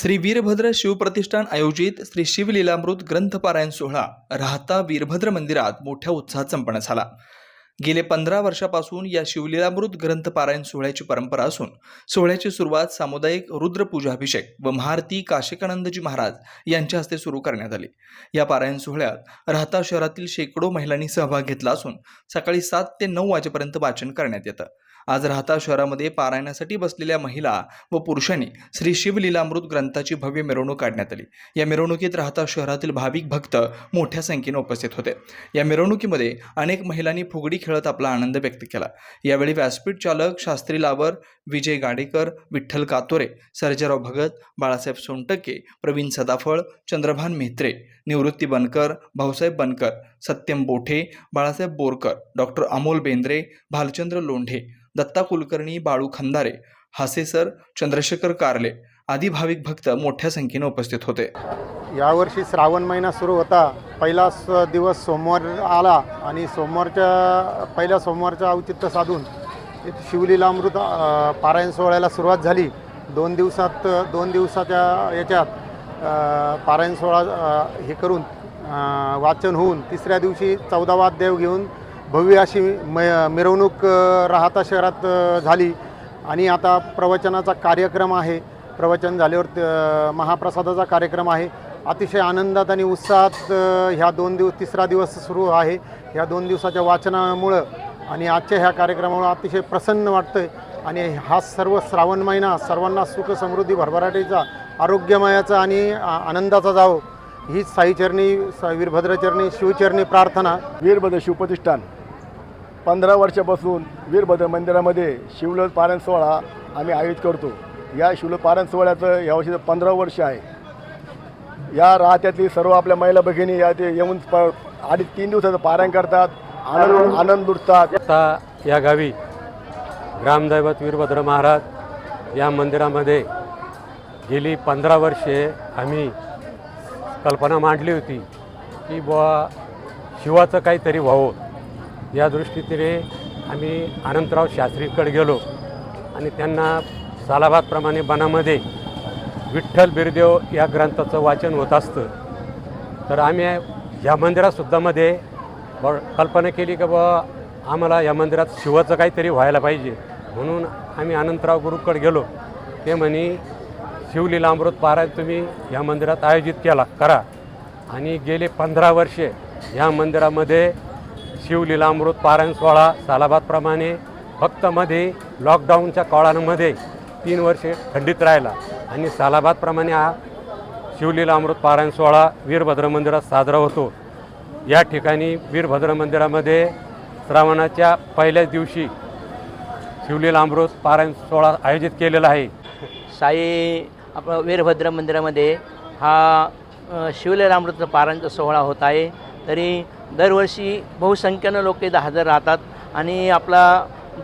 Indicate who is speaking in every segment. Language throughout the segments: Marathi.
Speaker 1: श्री वीरभद्र शिवप्रतिष्ठान आयोजित श्री शिवलीलामृत ग्रंथपारायण सोहळा राहता वीरभद्र मंदिरात मोठ्या उत्साहात संपन्न झाला. गेले पंधरा वर्षापासून या शिवलीलामृत ग्रंथपारायण सोहळ्याची परंपरा असून सोहळ्याची सुरुवात सामुदायिक रुद्रपूजाभिषेक व महारती काशिकानंदजी महाराज यांच्या हस्ते सुरू करण्यात आली. या पारायण सोहळ्यात राहता शहरातील शेकडो महिलांनी सहभाग घेतला असून सकाळी सात ते नऊ वाजेपर्यंत वाचन करण्यात येतं. आज राहता शहरामध्ये पारायणासाठी बसलेल्या महिला व पुरुषांनी श्री शिवलीलामृत ग्रंथाची भव्य मिरवणूक काढण्यात आली. या मिरवणुकीत राहता शहरातील भाविक भक्त मोठ्या संख्येने उपस्थित होते. या मिरवणुकीमध्ये अनेक महिलांनी फुगडी खेळत आपला आनंद व्यक्त केला. यावेळी व्यासपीठ चालक शास्त्री लावर विजय गाडेकर विठ्ठल कातोरे सर्जेराव भगत बाळासाहेब सोनटके प्रवीण सदाफळ चंद्रभान मेहत्रे निवृत्ती बनकर भाऊसाहेब बनकर सत्यम बोठे बाळासाहेब बोरकर डॉक्टर अमोल बेंद्रे भालचंद्र लोंढे दत्ता कुलकर्णी बाळू खंदारे हासेसर चंद्रशेखर कारले आदी भाविक भक्त मोठ्या संख्येने उपस्थित होते.
Speaker 2: यावर्षी श्रावण महिना सुरू होता. पहिला स दिवस सोमवार आला आणि सोमवारच्या पहिल्या सोमवारचं औचित्य साधून शिवलीलामृत पारायण सोहळ्याला सुरुवात झाली. दोन दिवसात दोन दिवसाच्या याच्यात पारायण सोहळा हे करून वाचन होऊन तिसऱ्या दिवशी चौदा देव घेऊन भव्य अशी म मिरवणूक राहता शहरात झाली. आणि आता प्रवचनाचा कार्यक्रम आहे. प्रवचन झाल्यावर महाप्रसादाचा कार्यक्रम आहे. अतिशय आनंदात आणि उत्साहात ह्या दोन दिवस तिसरा दिवस सुरू आहे. ह्या दोन दिवसाच्या वाचनामुळं आणि आजच्या ह्या कार्यक्रमामुळं अतिशय प्रसन्न वाटतं आणि हा सर्व श्रावण महिना सर्वांना सुख समृद्धी भरभराटीचा आरोग्यमयाचा आणि आ- आनंदाचा जावो. हीच साईचरणी स- वीरभद्रचरणी शिवचरणी प्रार्थना.
Speaker 3: वीरभद्र शिवप्रतिष्ठान. पंधरा वर्षापासून वीरभद्र मंदिरामध्ये शिवल पारायण सोहळा आम्ही आयोजित करतो. या शिवल पारायण सोहळ्याचं यावर्षीचं पंधरा वर्ष आहे. या राहत्यातली सर्व आपल्या महिला भगिनी या ते येऊन प अडीच तीन दिवसाचं पारायण करतात आनंद आनंद लुटतात.
Speaker 4: आता या गावी ग्रामदैवत वीरभद्र महाराज या मंदिरामध्ये गेली पंधरा वर्षे आम्ही कल्पना मांडली होती की बुवा शिवाचं काहीतरी व्हावं. या दृष्टीने आम्ही अनंतराव शास्त्रीकडे गेलो आणि त्यांना सालाबादप्रमाणे बनामध्ये विठ्ठल बिरदेव या ग्रंथाचं वाचन होत असतं. तर आम्ही या मंदिरातसुद्धामध्ये ब कल्पना केली की बुवा आम्हाला या मंदिरात शिवाचं काहीतरी व्हायला पाहिजे. म्हणून आम्ही अनंतराव गुरुकडे गेलो. ते म्हणे शिवलीला अमृत पारायण तुम्ही या मंदिरात आयोजित केला करा. आणि गेले पंधरा वर्षे या मंदिरामध्ये शिवलीला अमृत पारायण सोहळा सालाबादप्रमाणे फक्त मध्ये लॉकडाऊनच्या काळामध्ये तीन वर्षे खंडित राहिला. आणि सालाबादप्रमाणे हा शिवलीला अमृत पारायण सोहळा वीरभद्र मंदिरात साजरा होतो. या ठिकाणी वीरभद्र मंदिरामध्ये श्रावणाच्या पहिल्याच दिवशी शिवलीला अमृत पारायण सोहळा आयोजित केलेला आहे.
Speaker 5: साई आपलं वीरभद्र मंदिरामध्ये हा शिवलीलामृत पारायणचा सोहळा होत आहे. तरी दरवर्षी बहुसंख्येनं लोक इथं हजर राहतात आणि आपला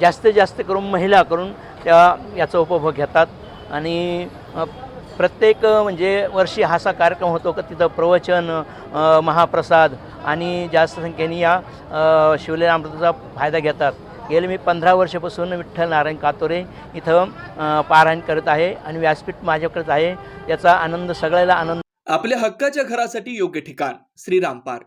Speaker 5: जास्तीत जास्त करून महिला करून त्या याचा उपभोग घेतात. आणि प्रत्येक म्हणजे वर्षी हा असा कार्यक्रम होतो का तिथं प्रवचन महाप्रसाद आणि जास्त संख्येने या अ, शिवलीलामृताचा फायदा घेतात. गेले मी पंधरा वर्षापासून विठ्ठल नारायण कातोरे इथं पारायण करत आहे आणि व्यासपीठ माझ्याकडेच आहे. याचा आनंद सगळ्याला आनंद.
Speaker 1: आपल्या हक्काच्या घरासाठी योग्य ठिकाण श्रीराम पार्क.